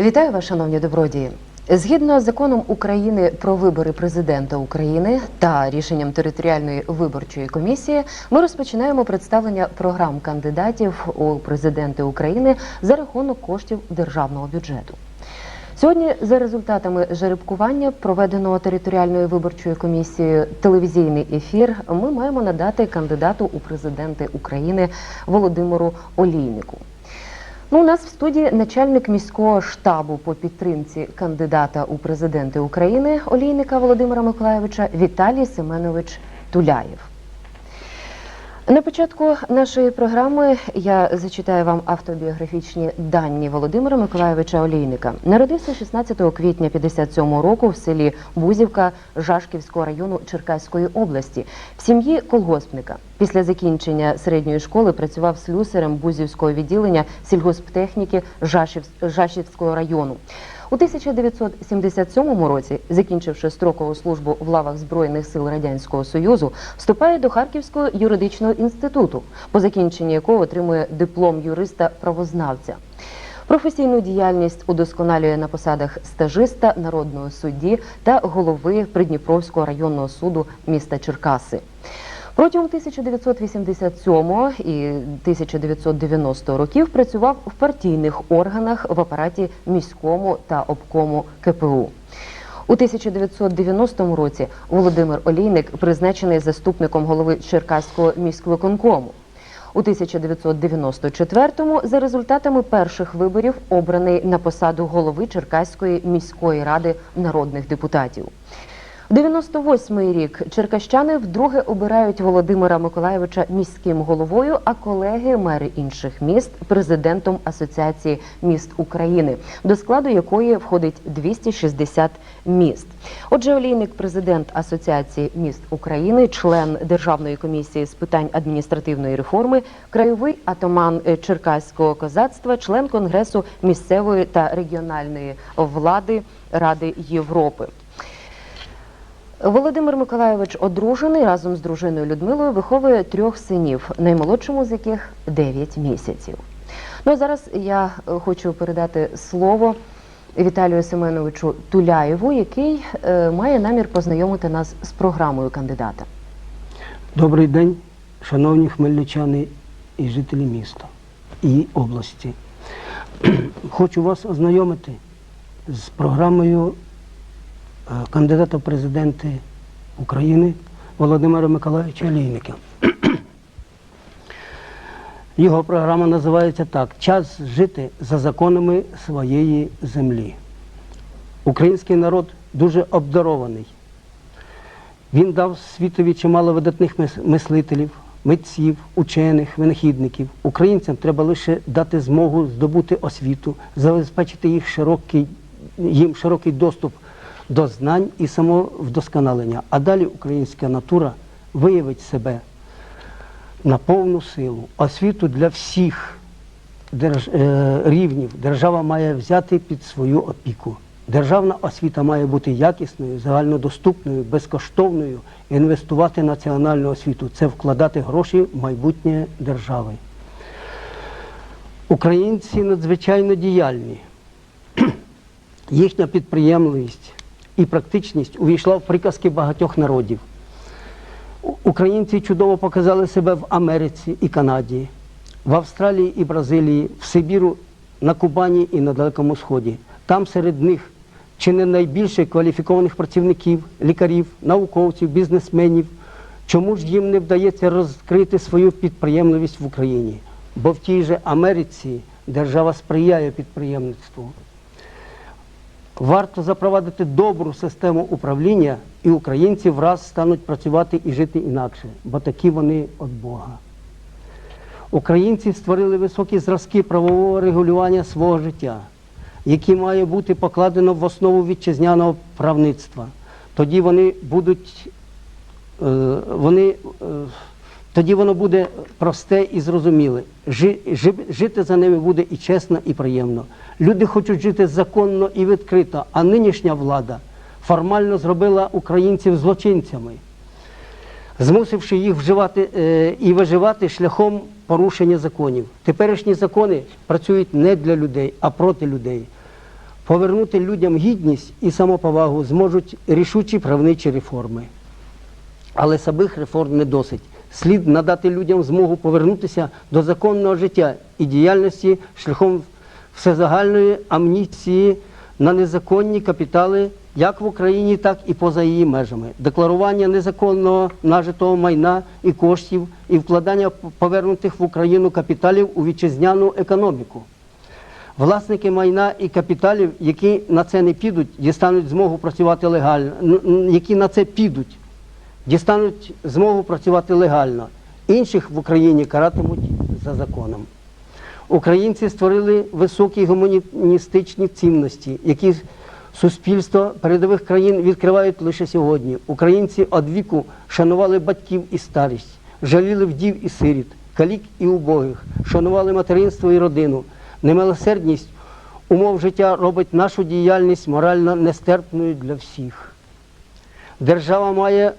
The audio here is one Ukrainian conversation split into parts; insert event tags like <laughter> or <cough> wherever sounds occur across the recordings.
Вітаю вас, шановні добродії. Згідно з законом України про вибори президента України та рішенням територіальної виборчої комісії, ми розпочинаємо представлення програм кандидатів у президенти України за рахунок коштів державного бюджету. Сьогодні, за результатами жеребкування, проведеного територіальною виборчою комісією телевізійний ефір, ми маємо надати кандидату у президенти України Володимиру Олійнику. Ну, у нас в студії начальник міського штабу по підтримці кандидата у президенти України Олійника Володимира Миколаєвича Віталій Семенович Туляєв. На початку нашої програми я зачитаю вам автобіографічні дані Володимира Миколаєвича Олійника. Народився 16 квітня 57 року в селі Бузівка Жашківського району Черкаської області в сім'ї колгоспника. Після закінчення середньої школи працював слюсарем Бузівського відділення сільгосптехніки Жашівського району. У 1977 році, закінчивши строкову службу в лавах Збройних сил Радянського Союзу, вступає до Харківського юридичного інституту, по закінченні якого отримує диплом юриста-правознавця. Професійну діяльність удосконалює на посадах стажиста, народного судді та голови Придніпровського районного суду міста Черкаси. Протягом 1987 і 1990 років працював в партійних органах в апараті міському та обкому КПУ. У 1990 році Володимир Олійник призначений заступником голови Черкаського міськвиконкому. У 1994-му за результатами перших виборів обраний на посаду голови Черкаської міської ради народних депутатів. 98-й рік черкащани вдруге обирають Володимира Миколаєвича міським головою, а колеги мери інших міст президентом Асоціації міст України, до складу якої входить 260 міст. Отже, олійник президент Асоціації міст України, член Державної комісії з питань адміністративної реформи, краєвий атаман е, Черкаського козацтва, член Конгресу місцевої та регіональної влади Ради Європи. Володимир Миколайович одружений разом з дружиною Людмилою виховує трьох синів, наймолодшому з яких 9 місяців. Ну а зараз я е, хочу передати слово Віталію Семеновичу Туляєву, який е, має намір познайомити нас з програмою кандидата. Добрий день, шановні хмельничани і жителі міста і області. <clears throat> Хочу вас ознайомити з програмою кандидата в президенти України Володимира Миколаївича Олійника. <clears throat> Його програма називається так Час жити за законами своєї землі. Український народ дуже обдарований. Він дав світові чимало видатних мислителів, митців, учених, винахідників. Українцям треба лише дати змогу здобути освіту, забезпечити їх широкий, їм широкий доступ до знань і самовдосконалення. А далі українська натура виявить себе на повну силу. Освіту для всіх держ... е, рівнів держава має взяти під свою опіку. Державна освіта має бути якісною, загальнодоступною, безкоштовною. Інвестувати національну освіту це вкладати гроші в майбутнє держави. Українці надзвичайно діяльні. <clears throat> Їхня підприємливість і практичність увійшла в приказки багатьох народів. Українці чудово показали себе в Америці і Канаді, в Австралії і Бразилії, в Сибіру, на Кубані і на Далекому Сході. Там серед них чи не найбільше кваліфікованих працівників, лікарів, науковців, бізнесменів. Чому ж їм не вдається розкрити свою підприємливість в Україні? Бо в тій же Америці держава сприяє підприємництву. Варто запровадити добру систему управління, і українці враз стануть працювати і жити інакше, бо такі вони від Бога. Українці створили високі зразки правового регулювання свого життя, які має бути покладено в основу вітчизняного правництва. Тоді вони будуть, е, вони, е, тоді воно буде просте і зрозуміле. Жи- жи- Жити за ними буде і чесно, і приємно. Люди хочуть жити законно і відкрито, а нинішня влада формально зробила українців злочинцями змусивши їх вживати е, і виживати шляхом порушення законів. Теперішні закони працюють не для людей, а проти людей. Повернути людям гідність і самоповагу зможуть рішучі правничі реформи. Але самих реформ не досить. Слід надати людям змогу повернутися до законного життя і діяльності шляхом всезагальної амністії на незаконні капітали як в Україні, так і поза її межами, декларування незаконного нажитого майна і коштів і вкладання повернутих в Україну капіталів у вітчизняну економіку. Власники майна і капіталів, які на це не підуть, дістануть змогу працювати легально, які на це підуть, дістануть змогу працювати легально. Інших в Україні каратимуть за законом. Українці створили високі гуманістичні цінності, які суспільство передових країн відкривають лише сьогодні. Українці одвіку шанували батьків і старість, жаліли вдів і сиріт, калік і убогих, шанували материнство і родину. Немилосердність умов життя робить нашу діяльність морально нестерпною для всіх. Держава має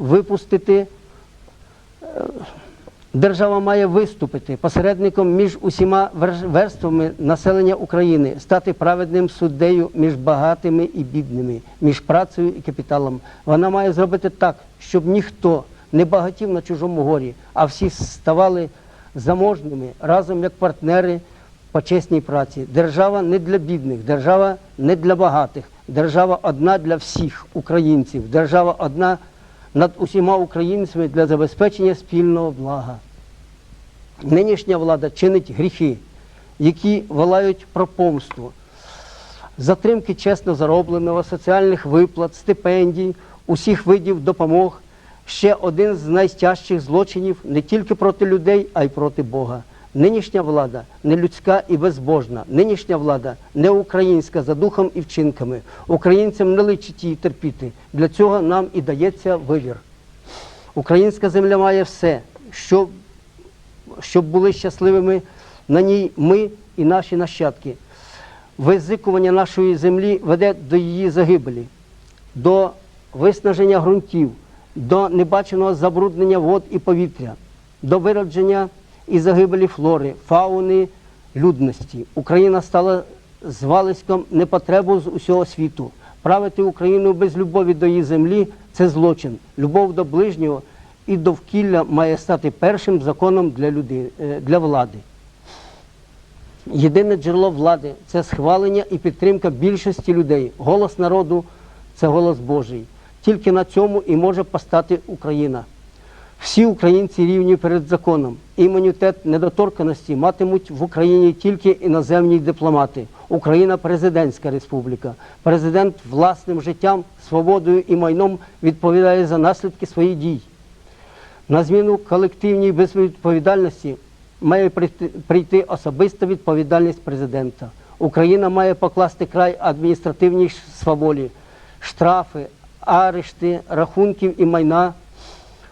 випустити Держава має виступити посередником між усіма верствами населення України, стати праведним суддею між багатими і бідними, між працею і капіталом. Вона має зробити так, щоб ніхто не багатів на чужому горі, а всі ставали заможними разом як партнери по чесній праці. Держава не для бідних, держава не для багатих, держава одна для всіх українців, держава одна над усіма українцями для забезпечення спільного блага. Нинішня влада чинить гріхи, які волають про помсту, затримки чесно заробленого, соціальних виплат, стипендій, усіх видів допомог ще один з найтяжчих злочинів не тільки проти людей, а й проти Бога. Нинішня влада не людська і безбожна. Нинішня влада не українська за духом і вчинками. Українцям не личить її терпіти. Для цього нам і дається вибір. Українська земля має все, що щоб були щасливими на ній ми і наші нащадки. Визикування нашої землі веде до її загибелі, до виснаження ґрунтів, до небаченого забруднення вод і повітря, до виродження і загибелі флори, фауни, людності. Україна стала звалиськом непотребу з усього світу. Правити Україну без любові до її землі це злочин. Любов до ближнього і довкілля має стати першим законом для, люди, е, для влади. Єдине джерело влади це схвалення і підтримка більшості людей. Голос народу це голос Божий. Тільки на цьому і може постати Україна. Всі українці рівні перед законом. Імунітет недоторканості матимуть в Україні тільки іноземні дипломати. Україна президентська республіка. Президент власним життям, свободою і майном відповідає за наслідки своїх дій. На зміну колективній безвідповідальності має прийти, особиста відповідальність президента. Україна має покласти край адміністративній сваволі, штрафи, арешти, рахунків і майна,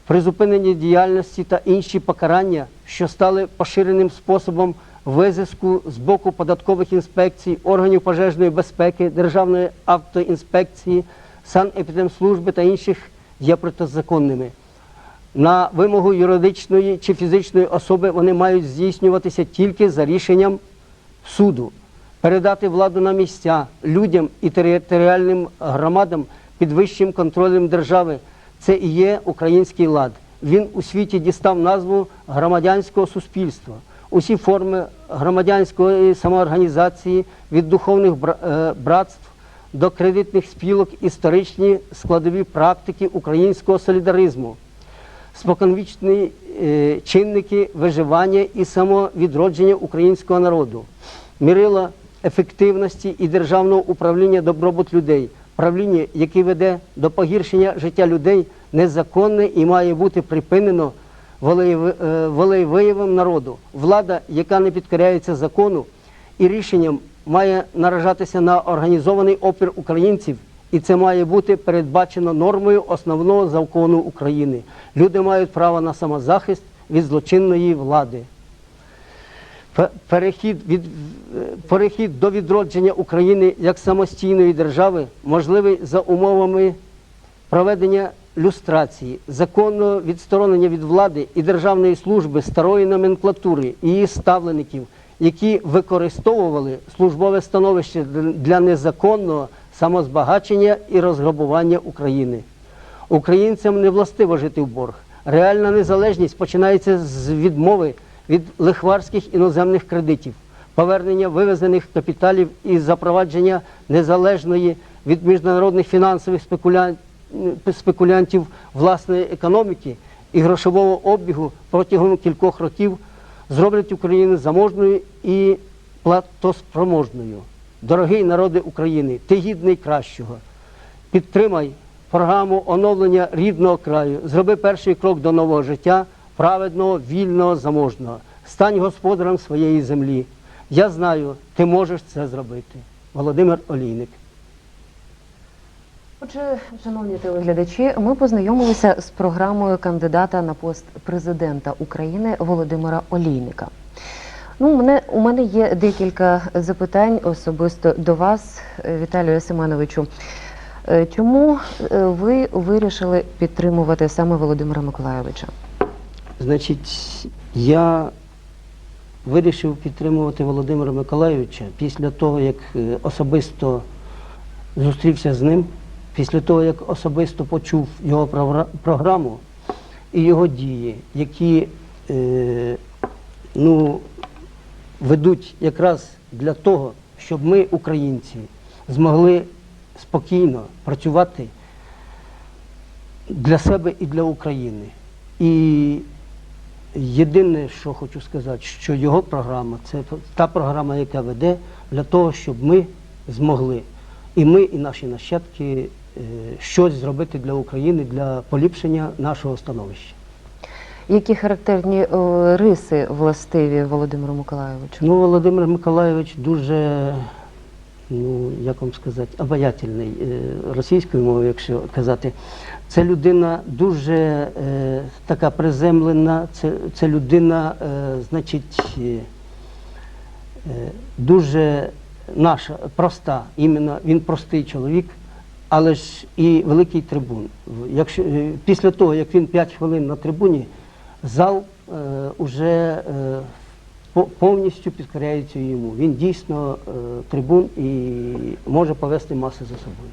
призупинення діяльності та інші покарання, що стали поширеним способом визиску з боку податкових інспекцій, органів пожежної безпеки, Державної автоінспекції, санепідемслужби та інших є протизаконними. На вимогу юридичної чи фізичної особи вони мають здійснюватися тільки за рішенням суду. Передати владу на місця людям і територіальним громадам під вищим контролем держави це і є український лад. Він у світі дістав назву громадянського суспільства. Усі форми громадянської самоорганізації від духовних е, братств до кредитних спілок історичні складові практики українського солідаризму споконвічні е, чинники виживання і самовідродження українського народу, мірила ефективності і державного управління добробут людей, правління, яке веде до погіршення життя людей, незаконне і має бути припинено волеєви- е, народу. Влада, яка не підкоряється закону і рішенням має наражатися на організований опір українців, і це має бути передбачено нормою основного закону України. Люди мають право на самозахист від злочинної влади. Пе- Перехід, від, е, перехід до відродження України як самостійної держави можливий за умовами проведення люстрації, законного відсторонення від влади і державної служби старої номенклатури і її ставлеників, які використовували службове становище для незаконного самозбагачення і розграбування України. Українцям не властиво жити в борг. Реальна незалежність починається з відмови від лихварських іноземних кредитів, повернення вивезених капіталів і запровадження незалежної від міжнародних фінансових спекулянтів власної економіки і грошового обігу протягом кількох років зроблять Україну заможною і платоспроможною. Дорогий народи України, ти гідний кращого. Підтримай програму оновлення рідного краю. Зроби перший крок до нового життя, праведного, вільного, заможного. Стань господарем своєї землі. Я знаю, ти можеш це зробити. Володимир Олійник. Отже, шановні телеглядачі, ми познайомилися з програмою кандидата на пост президента України Володимира Олійника. Ну, мене, у мене є декілька запитань особисто до вас, е, Віталію Семеновичу. Е, Чому е, ви вирішили підтримувати саме Володимира Миколайовича? Значить, я вирішив підтримувати Володимира Миколайовича після того, як е, особисто зустрівся з ним, після того, як особисто почув його програму і його дії, які е, ну, ведуть якраз для того, щоб ми, українці, змогли спокійно працювати для себе і для України. І єдине, що хочу сказати, що його програма це та програма, яка веде для того, щоб ми змогли, і ми, і наші нащадки, е, щось зробити для України для поліпшення нашого становища. Які характерні е, риси властиві Володимиру Миколайовичу? Ну, Володимир Миколайович дуже, ну як вам сказати, обаятельний е, російською мовою, якщо казати. Це людина дуже е, така приземлена, це, це людина, е, значить, е, е, дуже наша, проста, іменно він простий чоловік, але ж і великий трибун. Якщо, е, після того, як він 5 хвилин на трибуні, зал е, уже е, повністю підкоряється йому. Він дійсно е, трибун і може повести маси за собою.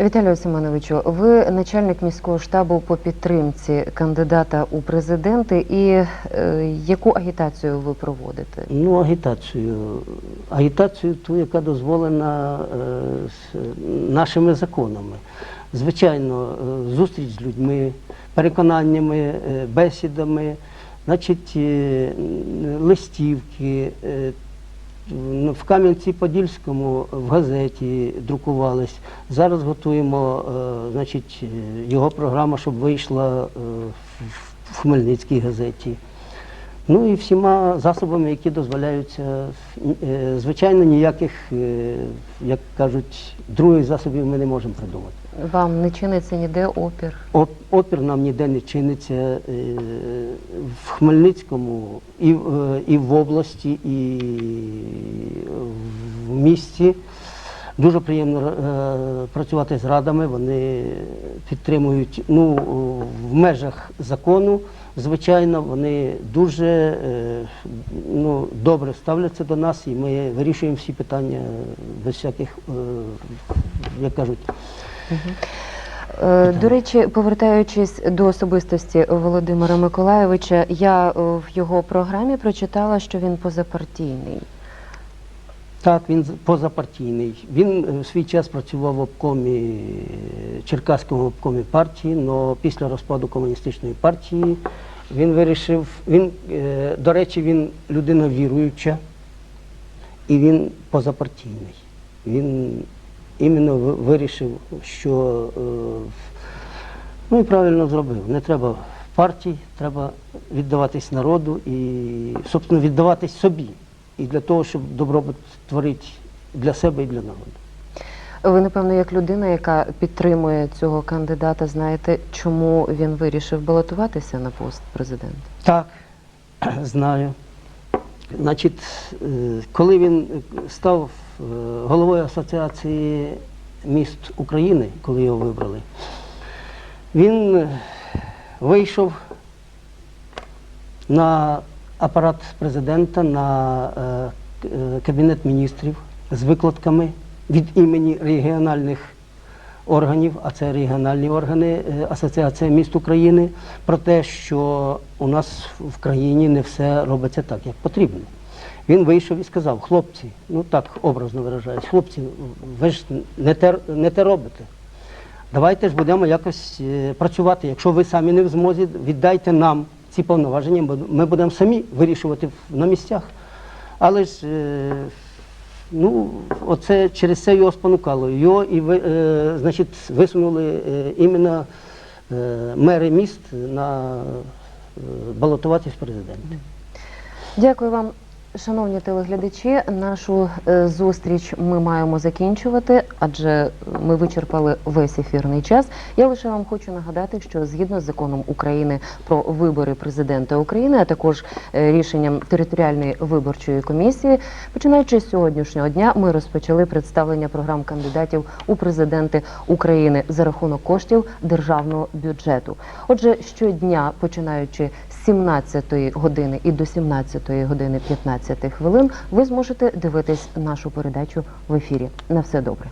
Віталію Семеновичу, ви начальник міського штабу по підтримці кандидата у президенти, і е, яку агітацію ви проводите? Ну, агітацію. Агітацію ту, яка дозволена е, нашими законами. Звичайно, е, зустріч з людьми, переконаннями, е, бесідами, значить, е, листівки. е, в- В Кам'янці-Подільському в газеті друкувались. Зараз готуємо е, значить, його програма, щоб вийшла в- Хмельницькій газеті. Ну і всіма засобами, які дозволяються. Звичайно, ніяких, як кажуть, других засобів ми не можемо придумати. Вам не чиниться ніде опір? Опір нам ніде не чиниться е, в Хмельницькому, і, е, і в області, і в місті. Дуже приємно е, працювати з радами. Вони підтримують ну, в межах закону. Звичайно, вони дуже ну, добре ставляться до нас, і ми вирішуємо всі питання без всяких, як кажуть, Е, До речі, повертаючись до особистості Володимира Миколайовича, я е, в його програмі прочитала, що він позапартійний. Так, він позапартійний. Він е, в свій час працював в обкомі Черкаському обкомі партії, але після розпаду комуністичної партії він вирішив, він, до речі, він людина віруюча і він позапартійний. Він іменно вирішив, що е, ну і правильно зробив. Не треба партій, треба віддаватись народу і, собственно, віддаватись собі. І для того, щоб добробут творити для себе і для народу. Ви, напевно, як людина, яка підтримує цього кандидата, знаєте, чому він вирішив балотуватися на пост президента? Так, <clears throat> знаю. Значить, е, коли він став головою Асоціації міст України, коли його вибрали, він е, вийшов на апарат президента на е, е, кабінет міністрів з викладками від імені регіональних органів, а це регіональні органи е, Асоціація міст України, про те, що у нас в країні не все робиться так, як потрібно. Він вийшов і сказав: хлопці, ну так образно виражаюсь, хлопці, ви ж не те, не те робите. Давайте ж будемо якось е, працювати. Якщо ви самі не в змозі, віддайте нам ці повноваження, бо ми будемо самі вирішувати на місцях. Але ж, е, ну, оце через це його спонукало. Його і ви, е, значить, висунули іменно мери міст на балотуватись президенти. Дякую вам, шановні телеглядачі. Нашу е, зустріч ми маємо закінчувати, адже ми вичерпали весь ефірний час. Я лише вам хочу нагадати, що згідно з законом України про вибори президента України, а також е, рішенням територіальної виборчої комісії, починаючи з сьогоднішнього дня, ми розпочали представлення програм кандидатів у президенти України за рахунок коштів державного бюджету. Отже, щодня, починаючи з 17 години і до 17 години 15 хвилин, ви зможете дивитись нашу передачу в ефірі. На все добре.